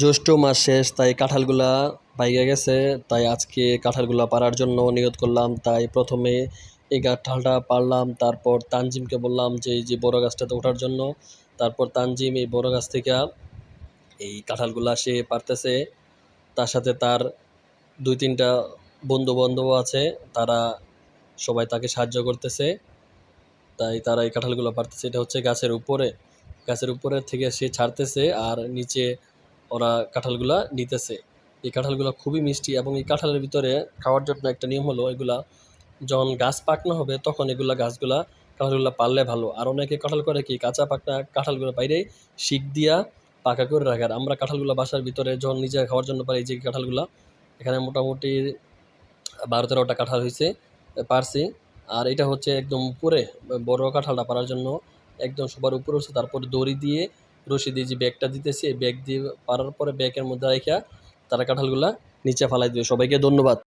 জ্যৈষ্ঠ মাস শেষ, তাই কাঁঠালগুলা পাইকে গেছে, তাই আজকে কাঁঠালগুলা পাড়ার জন্য নিয়ত করলাম, তাই প্রথমে এই কাঁঠালটা পারলাম তারপর তানজিমকে বললাম যে এই যে বড় গাছটাতে ওঠার জন্য, তারপর তানজিম এই বড় গাছ থেকে এই কাঁঠালগুলা সে পারতেছে তার সাথে তার দুই তিনটা বন্ধু বান্ধব আছে, তারা সবাই তাকে সাহায্য করতেছে, তাই তারা এই কাঁঠালগুলো পারতেছে এটা হচ্ছে গাছের উপরে গাছের উপরে থেকে সে ছাড়তেছে, আর নিচে ওরা কাঁঠালগুলা নিতেছে। এই কাঁঠালগুলো খুবই মিষ্টি এবং এই কাঁঠালের ভিতরে খাওয়ার জন্য একটা নিয়ম হলো, এগুলা যখন গাছ পাকনা হবে তখন এগুলা গাছগুলা কাঁঠালগুলো পারলে ভালো। আর অনেকে কাঁঠাল করে কি, কাঁচা পাকনা কাঁঠালগুলো বাইরে শিক দিয়া পাকা করে রাখার আমরা কাঁঠালগুলো বাসার ভিতরে যখন নিজে খাওয়ার জন্য পারি যে কাঁঠালগুলা, এখানে মোটামুটি বারো তেরোটা কাঁঠাল হয়েছে পারছি। আর এটা হচ্ছে একদম উপরে, বড় কাঁঠালটা পারার জন্য একদম সবার উপরে হচ্ছে। তারপর দড়ি দিয়ে রশি দিয়ে যে ব্যাগটা দিতেছি, ব্যাগ দিয়ে পারার পরে ব্যাগের মধ্যে রেখা তারা কাঁঠালগুলা নিচে ফালাই দিবে। সবাইকে ধন্যবাদ।